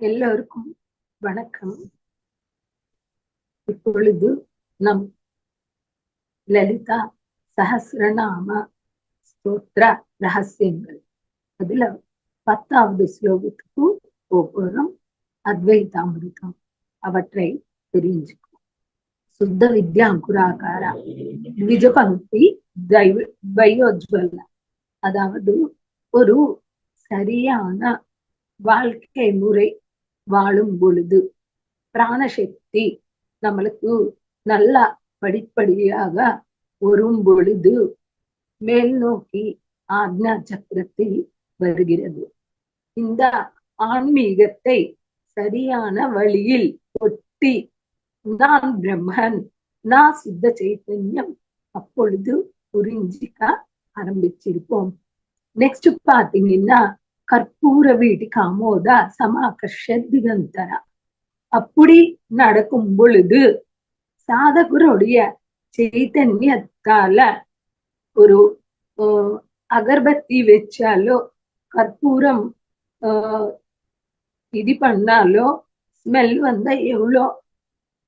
எல்லோருக்கும் வணக்கம். இப்பொழுது நம் லலிதா சஹசிரநாம ஸ்தோத்ர ரகசியங்கள். அதுல பத்தாவது ஸ்லோகத்துக்கு ஒவ்வொரும் அத்வைதாமிருதம். அவற்றை தெரிஞ்சுக்கும் சுத்த வித்யாங்குராகார த்விஜ தைவ வையோஜ்வல அதாவது ஒரு சரியான வாழ்க்கை முறை வாழும் பொழுது பிராணசக்தி நம்மளுக்கு நல்லா படிப்படியாக வரும் பொழுது மேல் நோக்கி ஆக்னா சக்கரத்தில் வருகிறது. இந்த ஆன்மீகத்தை சரியான வழியில் ஒட்டி நான் பிரம்மன் நான் சித்த சைத்தன்யம் அப்பொழுது புரிஞ்சிக்க ஆரம்பிச்சிருப்போம். நெக்ஸ்ட் பாத்தீங்கன்னா கற்பூர வீட்டுக்கு அமோதா சமாகர்ஷ திகந்தரா அப்படி நடக்கும் பொழுது சாதகருடைய சைத்தன்யத்தால ஒரு அகர்பத்தி வச்சாலோ கற்பூரம் இது பண்ணாலோ ஸ்மெல் வந்தா எவ்வளோ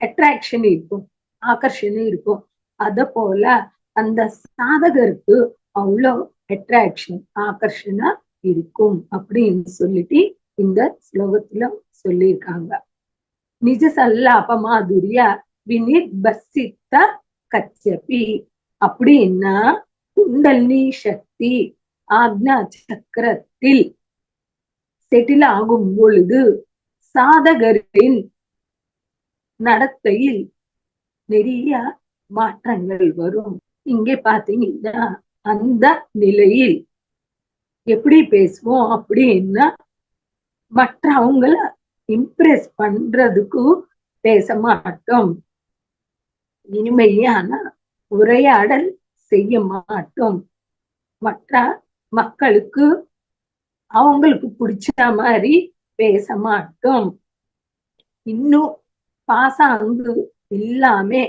அட்ராக்ஷன் இருக்கும் ஆகர்ஷணம் இருக்கும். அத போல அந்த சாதகருக்கு அவ்வளோ அட்ராக்ஷன் ஆகர்ஷனா இருக்கும் அப்படின்னு சொல்லிட்டு இந்த ஸ்லோகத்துல சொல்லியிருக்காங்க. நிஜ சல்லாப மாதுரிய வினித் பசித்த கச்சபி அப்படின்னா குண்டலினி சக்தி ஆக்னா சக்கரத்தில் செட்டில் ஆகும் பொழுது சாதகரின் நடத்தையில் நிறைய மாற்றங்கள் வரும். இங்கே பாத்தீங்கன்னா அந்த நிலையில் எப்படி பேசுவோம் அப்படின்னா மற்றவங்கள இம்ப்ரெஸ் பண்றதுக்கு பேச மாட்டோம். இனிமையான உரையாடல் செய்ய மாட்டோம். மற்ற மக்களுக்கு அவங்களுக்கு பிடிச்ச மாதிரி பேச மாட்டோம். இன்னும் பாசாங்கு இல்லாமே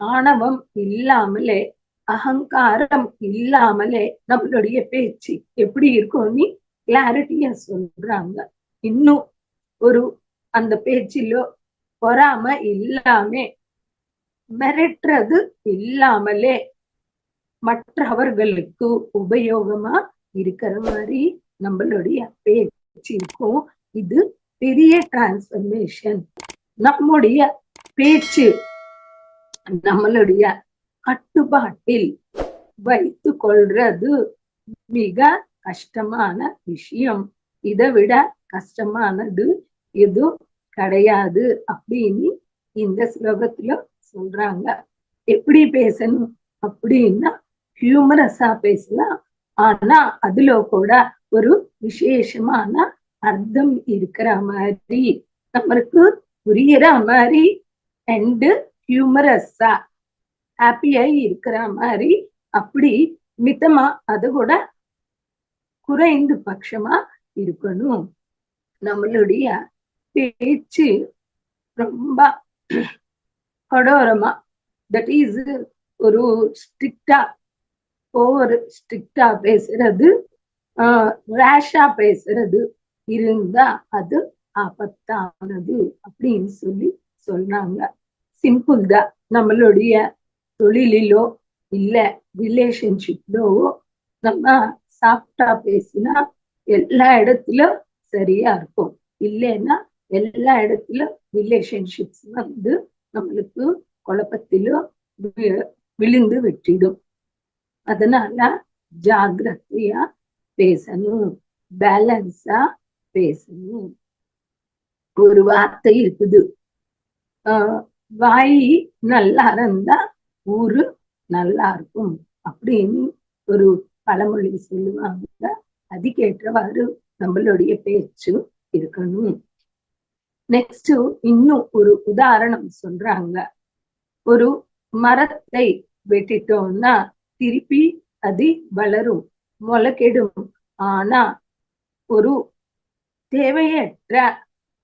ஆணவம் இல்லாமலே அகங்காரம் இல்லாமலே நம்மளுடைய பேச்சு எப்படி இருக்கும்னு கிளாரிட்டியா சொல்றாங்க. இன்னும் ஒரு அந்த பேச்சிலோ பொறாம இல்லாம மிரட்டுறது இல்லாமலே மற்றவர்களுக்கு உபயோகமா இருக்கிற மாதிரி நம்மளுடைய பேச்சு இருக்கும் இது பெரிய டிரான்ஸ்பர்மேஷன் நம்முடைய பேச்சு நம்மளுடைய கட்டுப்பாட்டில் வைத்து கொள்றது மிக கஷ்டமான விஷயம். இதை விட கஷ்டமானது எதுவும் கிடையாது அப்படின்னு இந்த ஸ்லோகத்துல சொல்றாங்க. எப்படி பேசணும் அப்படின்னா ஹியூமரஸா பேசலாம். ஆனா அதுல கூட ஒரு விசேஷமான அர்த்தம் இருக்கிற மாதிரி நம்மளுக்கு புரியற மாதிரி அண்டு ஹியூமரஸா ஹாப்பியா இருக்கிற மாதிரி அப்படி மிதமா அது கூட குறைந்து பட்சமா இருக்கணும். நம்மளுடைய பேச்சு ரொம்ப கொடோரமா தட் இஸ் ஒரு ஸ்ட்ரிக்டா ஓவர் ஸ்ட்ரிக்டா பேசுறது ரேஷா பேசுறது இருந்தா அது ஆபத்தானது அப்படின்னு சொல்லி சொல்றாங்க சிம்பிள் தான் நம்மளுடைய தொழிலிலோ இல்ல ரிலேஷன்ஷிப்லோ நம்ம சாஃப்டா பேசினா எல்லா இடத்துலயும் சரியா இருக்கும். இல்லைன்னா எல்லா இடத்துலயும் ரிலேஷன்ஷிப்ஸ் வந்து நம்மளுக்கு குழப்பத்திலும் விழுந்து விட்டிடும். அதனால ஜாகிரதையா பேசணும். பேலன்ஸா பேசணும். ஒரு வார்த்தை இருக்குது. ஆஹ் வாய் நல்லா இருந்தா ஊரு நல்லா இருக்கும் அப்படின்னு ஒரு பழமொழி சொல்லுவாங்க. அதுக்கேற்றவாறு நம்மளுடைய பேச்சு இருக்கணும். நெக்ஸ்ட் இன்னும் ஒரு உதாரணம் சொல்றாங்க. ஒரு மரத்தை வெட்டிட்டோம்னா திருப்பி அது வளரும் முளைக்கெடும். ஆனா ஒரு தேவையற்ற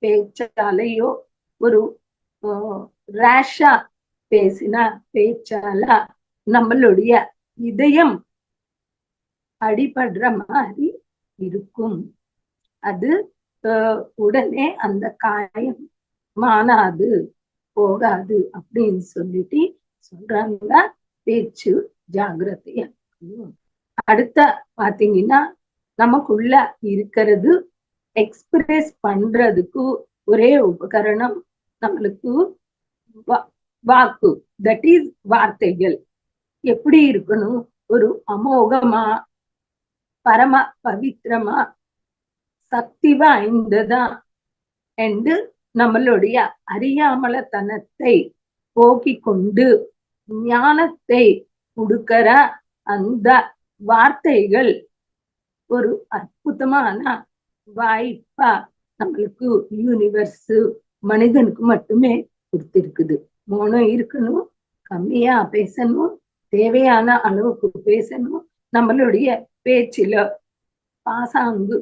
பேச்சாலையோ ஒரு ரேஷா பேசினா பேச்சால நம்மளுடைய இதயம் அடிபடுற மாதிரி இருக்கும். அது உடனே அந்த காயம் மானாது போகாது அப்படின்னு சொல்லிட்டு சொல்றாங்க. பேச்சு ஜாகிரதையா அடுத்த பாத்தீங்கன்னா நமக்குள்ள இருக்கிறது எக்ஸ்பிரஸ் பண்றதுக்கு ஒரே உபகரணம் நம்மளுக்கு வாக்கு. தட் இஸ் வார்த்தைகள். எப்படி இருக்கணும்? ஒரு அமோகமா பரம பவித்திரமா சக்தி வாய்ந்ததா? என்று நம்மளுடைய அறியாமலத்தனத்தை போக்கிக் கொண்டு ஞானத்தை கொடுக்கிற அந்த வார்த்தைகள் ஒரு அற்புதமான வாய்ப்பா நம்மளுக்கு யூனிவர்ஸ் மனிதனுக்கு மட்டுமே கொடுத்திருக்குது. மௌனம் இருக்கணும் கம்மியா பேசணும் தேவையான அளவுக்கு பேசணும். நம்மளுடைய பேச்சில பாசாங்கு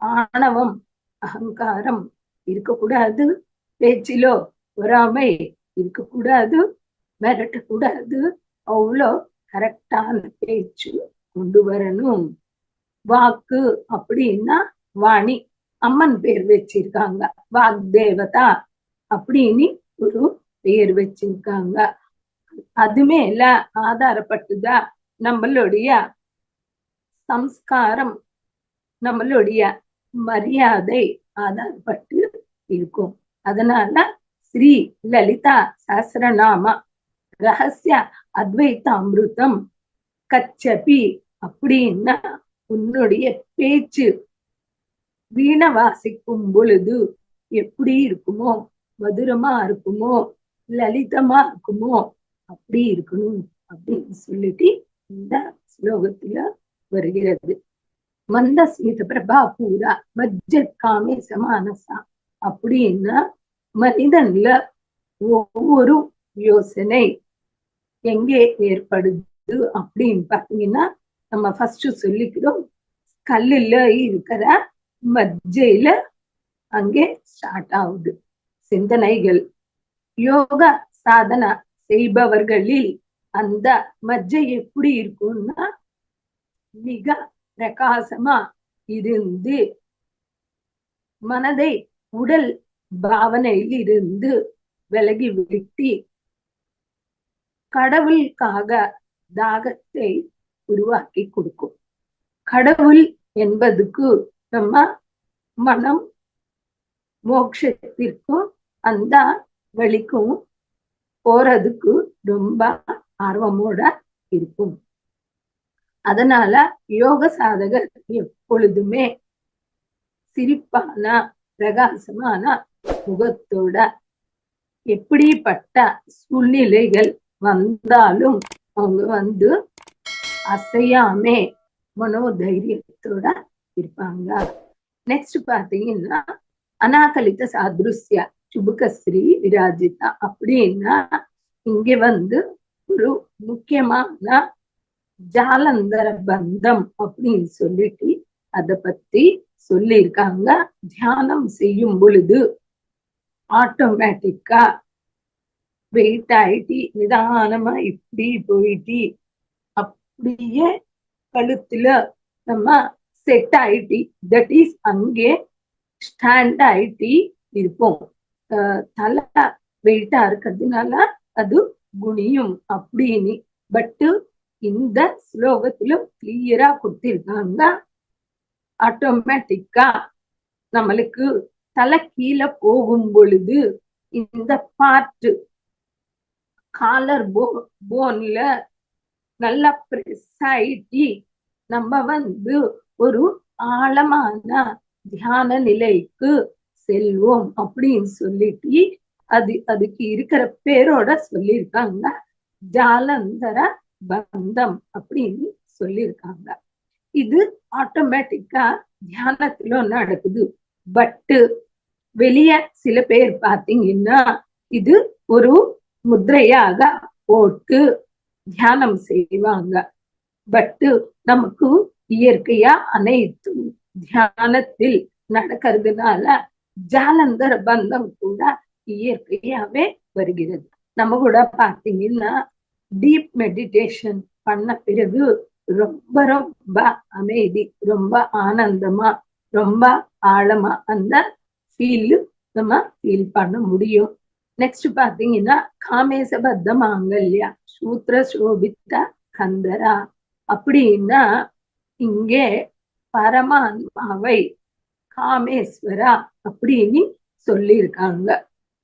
ஆணவம் அகங்காரம் இருக்கக்கூடாது. பேச்சிலோ பொறாமை இருக்கக்கூடாது. மிரட்டக்கூடாது. அவ்வளோ கரெக்டான பேச்சு கொண்டு வரணும். வாக்கு அப்படின்னா வாணி அம்மன் பேர் வச்சிருக்காங்க. வாக்தேவதா அப்படின்னு ஒரு பேர் வச்சிருக்காங்க. அது மேல ஆதாரப்பட்டுதான் நம்மளுடைய சம்ஸ்காரம் நம்மளுடைய மரியாதை ஆதாரப்பட்டு இருக்கும். அதனால ஸ்ரீ லலிதா சஹசிரநாம ரகசிய அத்வைத்த அமிர்தம் கச்சபி அப்படின்னா உன்னுடைய பேச்சு வீண வாசிக்கும் பொழுது எப்படி இருக்குமோ மதுரமா இருக்குமோ லலிதமா இருக்குமோ? அப்படி இருக்கணும் அப்படின்னு சொல்லிட்டு இந்த ஸ்லோகத்துல வருகிறது. மந்த சீத பிரபா பூரா மஜ்ஜத் காமே சமானசா அப்படின்னா மனிதன்ல ஒவ்வொரு யோசனை எங்கே ஏற்படுது அப்படின்னு பாத்தீங்கன்னா நம்ம ஃபர்ஸ்ட் சொல்லிக்கிறோம் கல்லுல இருக்கிற மஜ்ஜையில அங்கே ஸ்டார்ட் ஆகுது. சிந்தனைகள் யோக சாதனை செய்பவர்களில் அந்த மஜ்ஜை எப்படி இருக்கும்னா மிக பிரகாசமா இருந்து மனதை உடல் பாவனையில் இருந்து விலகி விட்டு கடவுளுக்காக தாகத்தை உருவாக்கி கொடுக்கும். கடவுள் என்பதுக்கு நம்ம மனம் மோட்சத்திற்கும் அந்த வழிக்கும் போறதுக்கு ரொம்ப ஆர்வமோட இருக்கும். அதனால யோக சாதகர் எப்பொழுதுமே சிரிப்பான பிரகாசமான முகத்தோட எப்படிப்பட்ட சூழ்நிலைகள் வந்தாலும் அவங்க வந்து அசையாமே மனோதைரியத்தோட இருப்பாங்க. நெக்ஸ்ட் பாத்தீங்கன்னா அனாகலித்த சாதுருஷ்ய சுபுகஸ்ரீ விராஜிதா அப்படின்னா இங்க வந்து ஒரு முக்கியமான ஜாலந்தர பந்தம் அப்படின்னு சொல்லிட்டு அத பத்தி சொல்லியிருக்காங்க. தியானம் செய்யும் பொழுது ஆட்டோமேட்டிக்கா வெயிட் ஆயிட்டி நிதானமா இப்படி போயிட்டு அப்படியே கழுத்துல நம்ம செட் ஆயிட்டு தட் இஸ் அங்கே ஸ்டாண்ட் ஆயிட்டி இருப்போம். தல வெயிட்டா இருக்கிறதுனால அது குனியும் அப்படின்னு. பட்டு இந்த ஸ்லோகத்துல கிளியரா கொடுத்திருக்காங்க. ஆட்டோமேட்டிக்கா நம்மளுக்கு தலை கீழே போகும் பொழுது இந்த பார்ட் காலர் போ போன்ல நல்லா பிரசாயிட்டி நம்ம வந்து ஒரு ஆழமான தியான நிலைக்கு செல்வோம் அப்படின்னு சொல்லிட்டு அது அதுக்கு இருக்கிற பேரோட சொல்லியிருக்காங்க. ஜாலந்தர பந்தம் அப்படின்னு சொல்லியிருக்காங்க. இது ஆட்டோமேட்டிக்கா தியானத்துல நடக்குது. பட்டு வெளிய சில பேர் பாத்தீங்கன்னா இது ஒரு முதிரையாக போட்டு தியானம் செய்வாங்க. பட்டு நமக்கு இயற்கையா அனைத்தும் தியானத்தில் நடக்கிறதுனால ஜாலந்தர பந்தம் கூட இயற்கையாவே வருகிறது. நம்ம கூட பாத்தீங்கன்னா டீப் மெடிடேஷன் பண்ண பிறகு ரொம்ப ரொம்ப அமைதி ரொம்ப ஆனந்தமா ரொம்ப ஆழமா அந்த ஃபீல் நம்ம ஃபீல் பண்ண முடியும். நெக்ஸ்ட் பாத்தீங்கன்னா காமேசபத்த மாங்கல்யா சூத்திர சோபித்த கந்தரா. அப்படின்னா இங்கே பரமாத்மாவை காமேஸ்வரா அப்படின்னு சொல்லியிருக்காங்க.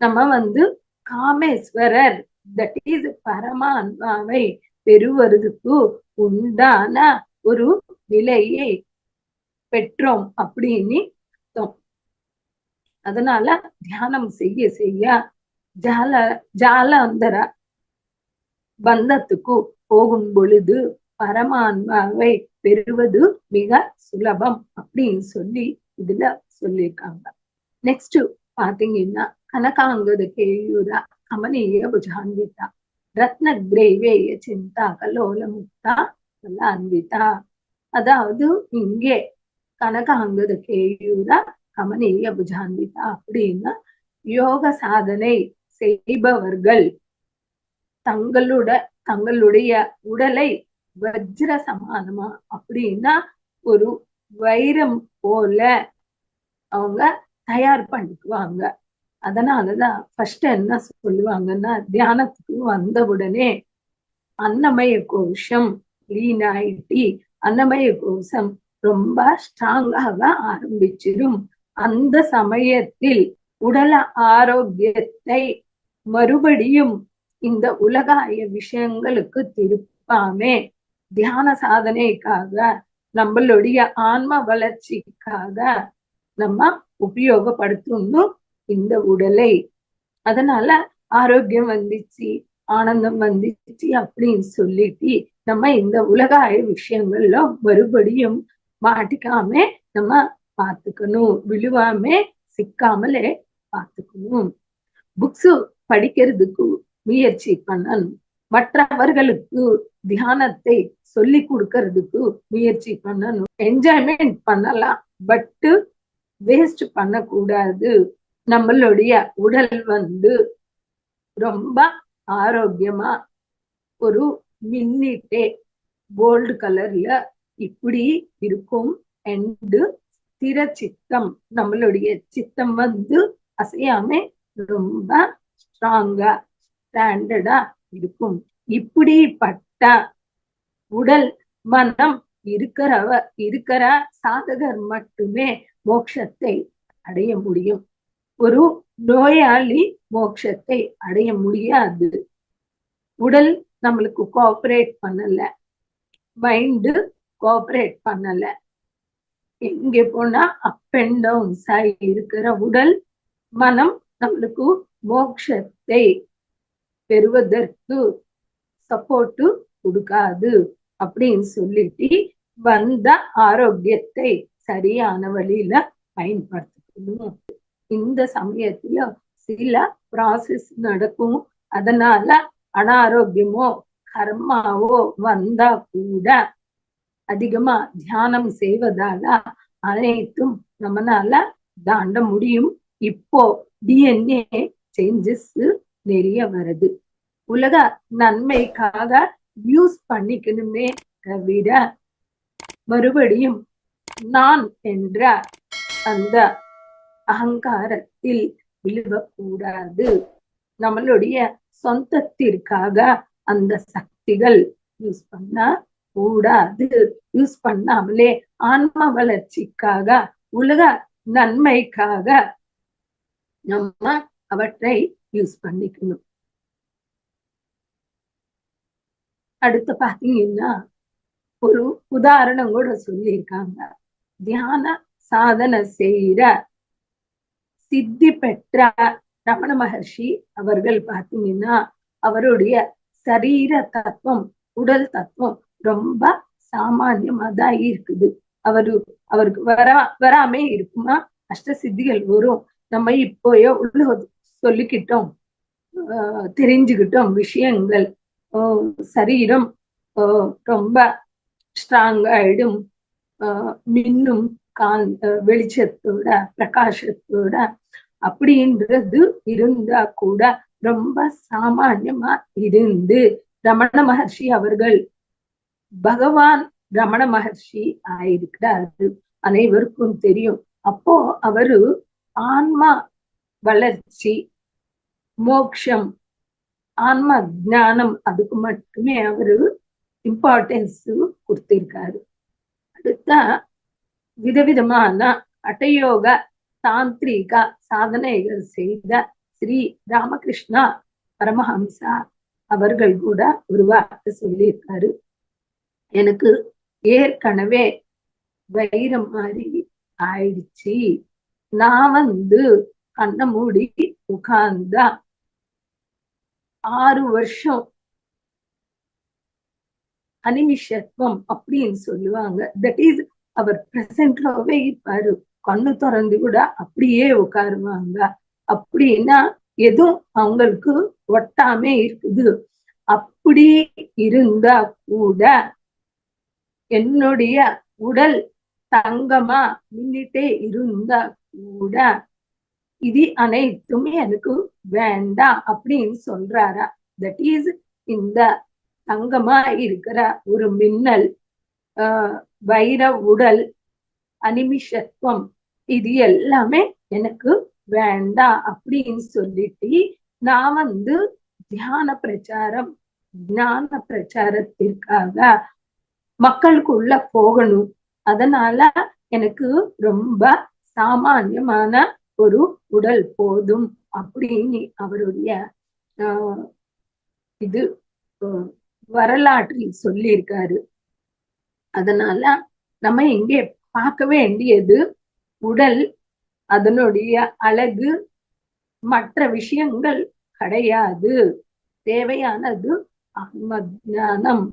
நம்ம வந்து காமேஸ்வரர் தட் இஸ் பரமாத்மாவை பெறுவதற்கு உண்டான ஒரு நிலையை பெற்றோம் அப்படின்னு அதனால தியானம் செய்ய செய்ய ஜால ஜாலாந்தர பந்தத்துக்கு போகும் பொழுது பரமாத்மாவை பெறுவது மிக சுலபம் அப்படின்னு சொல்லி இதுல சொல்லியிருக்காங்க. நெக்ஸ்ட் பாத்தீங்கன்னா கனகாங்கத கேயூர கமனீய புஜான்விதா ரத்ன கிரேவேய சிந்தா கலோல முக்தா அன்விதா அதாவது இங்கே கனகாங்கத கேயூர கமனீய புஜான்விதா அப்படின்னா யோக சாதனை செய்பவர்கள். தங்களோட தங்களுடைய உடலை வஜ்ர சமானமா அப்படின்னா ஒரு வைரம் போல அவங்க தயார் பண்ணிக்குவாங்க. அதனாலதான் ஃபர்ஸ்ட் என்ன சொல்லுவாங்கன்னா தியானத்துக்கு வந்த உடனே அன்னமய கோஷம் லீன் ஆயிட்டி அன்னமய கோஷம் ரொம்ப ஸ்ட்ராங்காக ஆரம்பிச்சிடும் அந்த சமயத்தில் உடல ஆரோக்கியத்தை மறுபடியும் இந்த உலகாய விஷயங்களுக்கு திருப்பாமே. தியான சாதனைக்காக நம்மளுடைய ஆன்ம வளர்ச்சிக்காக நம்ம உபயோகப்படுத்தணும் இந்த உடலை. அதனால ஆரோக்கியம் வந்துச்சு ஆனந்தம் வந்துச்சு அப்படின்னு சொல்லிட்டு நம்ம இந்த உலகாய விஷயங்கள்ல மறுபடியும் மாட்டிக்காம நம்ம பார்த்துக்கணும். விழுவாம சிக்காமலே பார்த்துக்கணும் புக்ஸ் படிக்கிறதுக்கு முயற்சி பண்ணணும். மற்றவர்களுக்கு தியானத்தை சொல்லி கொடுக்கறதுக்கு முயற்சி பண்ணணும். என்ஜாய்மெண்ட் பண்ணலாம் பட்டு வேஸ்ட் பண்ணக்கூடாது. நம்மளுடைய உடல் வந்து ரொம்ப ஆரோக்கியமா ஒரு மின்னிட்டே கோல்டு கலர்ல இப்படி இருக்கும் அண்டு ஸ்திர சித்தம் நம்மளுடைய சித்தம் வந்து அசையாம ரொம்ப ஸ்ட்ராங்கா ஸ்டாண்டர்டா இருக்கும். இப்படிப்பட்ட உடல் மனம் இருக்கிறவ இருக்கிற சாதகர் மட்டுமே மோட்சத்தை அடைய முடியும். ஒரு நோயாளி மோட்சத்தை அடைய முடியாது. உடல் நம்மளுக்கு கோஆபரேட் பண்ணல. மைண்டு கோஆபரேட் பண்ணல. எங்க போனா அப் அண்ட் டவுன்ஸ் ஆகி இருக்கிற உடல் மனம் நம்மளுக்கு மோட்சத்தை பெறுவதற்கு சப்போர்ட் கொடுக்காது அப்படின்னு சொல்லிட்டு வந்த ஆரோக்கியத்தை சரியான வழியில பயன்படுத்தணும் இந்த சமயத்துல சில ப்ராசஸ் நடக்கும். அதனால அனாரோக்கியமோ கர்மாவோ வந்தா கூட அதிகமா தியானம் செய்வதால அனைத்தும் நம்மனால தாண்ட முடியும். இப்போ டிஎன்ஏ சேஞ்சஸ் நிறைய வருது. உலக நன்மைக்காக யூஸ் பண்ணிக்கணுமே தவிர மறுபடியும் நான் என்ற அந்த அகங்காரத்தில் விழுவக்கூடாது. நம்மளுடைய சொந்தத்திற்காக அந்த சக்திகள் யூஸ் பண்ண கூடாது. யூஸ் பண்ணாமலே ஆன்ம வளர்ச்சிக்காக உலக நன்மைக்காக நம்ம அவற்றை யூஸ் பண்ணிக்கணும். அடுத்து பாத்தீங்கன்னா ஒரு உதாரணம் கூட சொல்லியிருக்காங்க. தியான சாதனை செய்யற சித்தி பெற்ற ரமண மகர்ஷி அவர்கள் பாத்தீங்கன்னா அவருடைய சரீர தத்துவம் உடல் தத்துவம் ரொம்ப சாமானியமா தான் இருக்குது. அவரு அவருக்கு வரா வராமே இருக்குமா? அஷ்ட சித்திகள் வரும். நம்ம இப்போயோ உள்ள சொல்லிக்கிட்டோம். தெரிஞ்சுக்கிட்டோம் விஷயங்கள். சரீரம் ரொம்ப ஸ்ட்ராங் ஆயிடும் மின்னும் கால் வெளிச்சத்தோட பிரகாசத்தோட அப்படின்றது இருந்தா கூட ரொம்ப சாமான்யமா இருந்து ரமண மகர்ஷி அவர்கள் பகவான் ரமண மகர்ஷி ஆயிருக்கிறாரு அனைவருக்கும் தெரியும். அப்போ அவரு ஆன்மா வளர்ச்சி மோக்ஷம் ஆன்ம ஜானம் அதுக்கு மட்டுமே அவரு இம்பார்ட்டன்ஸ் கொடுத்திருக்காரு. அடுத்த விதவிதமான அட்டயோக தாந்திரிக சாதனைகள் செய்த ஸ்ரீ ராமகிருஷ்ணா பரமஹம்சா அவர்கள் கூட ஒரு வார்த்தை சொல்லியிருக்காரு. எனக்கு ஏற்கனவே வைரம் மாதிரி ஆயிடுச்சு. நான் வந்து கண்ணை மூடி உட்கார்ந்தா ஆறு வருஷம் அனிமிஷத்துவம் அப்படின்னு சொல்லுவாங்க. தட் இஸ் அவர் பிரசன்ட்லவே இருப்பாரு. கண்ணு திறந்து கூட அப்படியே உட்காருவாங்க. அப்படின்னா எதுவும் அவங்களுக்கு ஒட்டாமே இருக்குது. அப்படி இருந்தா கூட என்னுடைய உடல் தங்கமா மின்னிட்டே இருந்தா கூட இது அனைத்தும் எனக்கு வேண்டாம் அப்படின்னு சொல்றாரா. தட் இஸ் இந்த தங்கமா இருக்கிற ஒரு மின்னல் ஆஹ் வைர உடல் அனிமிஷத்துவம் இது எல்லாமே எனக்கு வேண்டாம் அப்படின்னு சொல்லிட்டு நான் வந்து தியான பிரச்சாரம் ஞான பிரச்சாரத்திற்காக மக்களுக்குள்ள போகணும். அதனால எனக்கு ரொம்ப சாமான்யமான ஒரு உடல் போதும் அப்படின்னு அவருடைய இது வரலாற்றில் சொல்லியிருக்காரு. அதனால நம்ம இங்கே பார்க்க வேண்டியது உடல் அதனுடைய அழகு மற்ற விஷயங்கள் கிடையாது. தேவையானது ஞானம்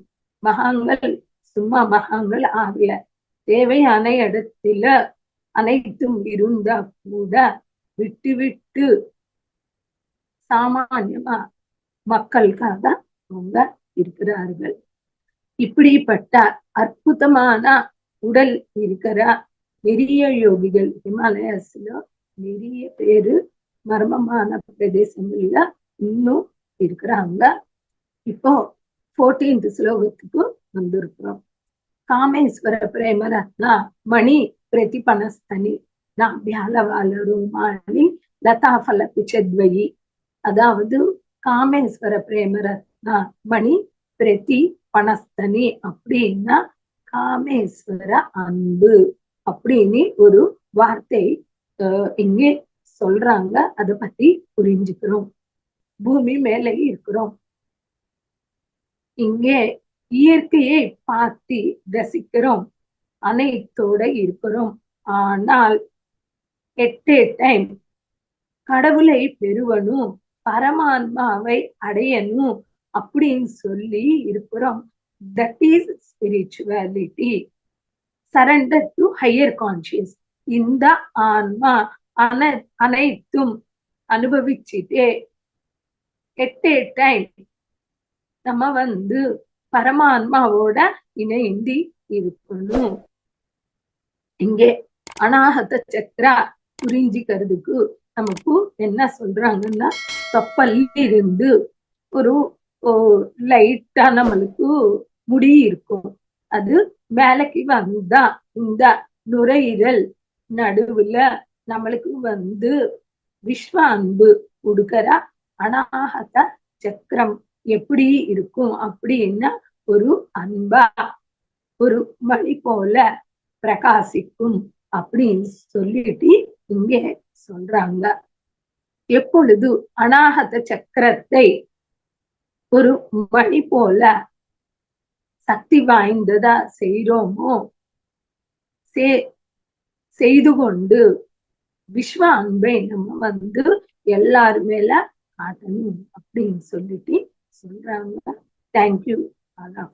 மகாங்கள் சும்மா மகாங்கள் ஆகல. தேவையான இடத்துல அனைத்தும் இருந்தா கூட விட்டு விட்டு சாமான்யமா மக்களுக்காக அவங்க இருக்கிறார்கள். இப்படிப்பட்ட அற்புதமான உடல் இருக்கிற நிறைய யோகிகள் ஹிமாலயாஸ்ல நிறைய பேரு மர்மமான பிரதேசங்கள்ல இன்னும் இருக்கிறாங்க. இப்போ போர்டீன்த் ஸ்லோகத்துக்கு வந்திருக்கிறோம். காமேஸ்வர பிரேமரத்னா மணி பிரதிபனஸ்தனி நாபியாலவாலருமானி லதா ஃபல பிச்சத்வயி அதாவது காமேஸ்வர பிரேமரத்னா மணி பிரதி பணஸ்தனி அப்படின்னா காமேஸ்வர அன்பு அப்படின்னு ஒரு வார்த்தை இங்கே சொல்றாங்க. அதை பத்தி புரிஞ்சுக்கிறோம். பூமி மேலே இருக்கிறோம். இங்கே இயற்கையை பார்த்து ரசிக்கிறோம். அனைத்தோட இருக்கிறோம். ஆனால் எட்டே டைம் கடவுளை பெறுவனும் பரமாத்மாவை அடையணும் அப்படின்னு சொல்லி இருக்கிறோம். That is spirituality surrender to higher conscious இந்த ஆன்மா அன அனைத்தும் அனுபவிச்சுட்டே. எட்டே டைம் நம்ம வந்து பரமாத்மாவோட இணைந்தி இருக்கணும். இங்கே அனாகத சக்கரா புரிஞ்சுக்கிறதுக்கு நமக்கு என்ன சொல்றாங்கன்னா கப்பல் இருந்து ஒரு லைட்டா நம்மளுக்கு முடி இருக்கும் அது மேலக்கு வந்தா இந்த நுரையீரல் நடுவுல நம்மளுக்கு வந்து விஸ்வ அன்பு உடுக்கிற அனாகத சக்கரம் எப்படி இருக்கும் அப்படின்னா ஒரு அன்பா ஒரு மணி போல பிரகாசிக்கும் அப்படின்னு சொல்லிட்டு இங்கே சொல்றாங்க. எப்பொழுது அனாகத சக்கரத்தை ஒரு மணி போல சக்தி வாய்ந்ததா செய்யறோமோ சே செய்து கொண்டு விஸ்வ அன்பை நம்ம வந்து எல்லாரு மேல காட்டணும் அப்படின்னு சொல்லிட்டு சொல்றாங்க. Thank you all of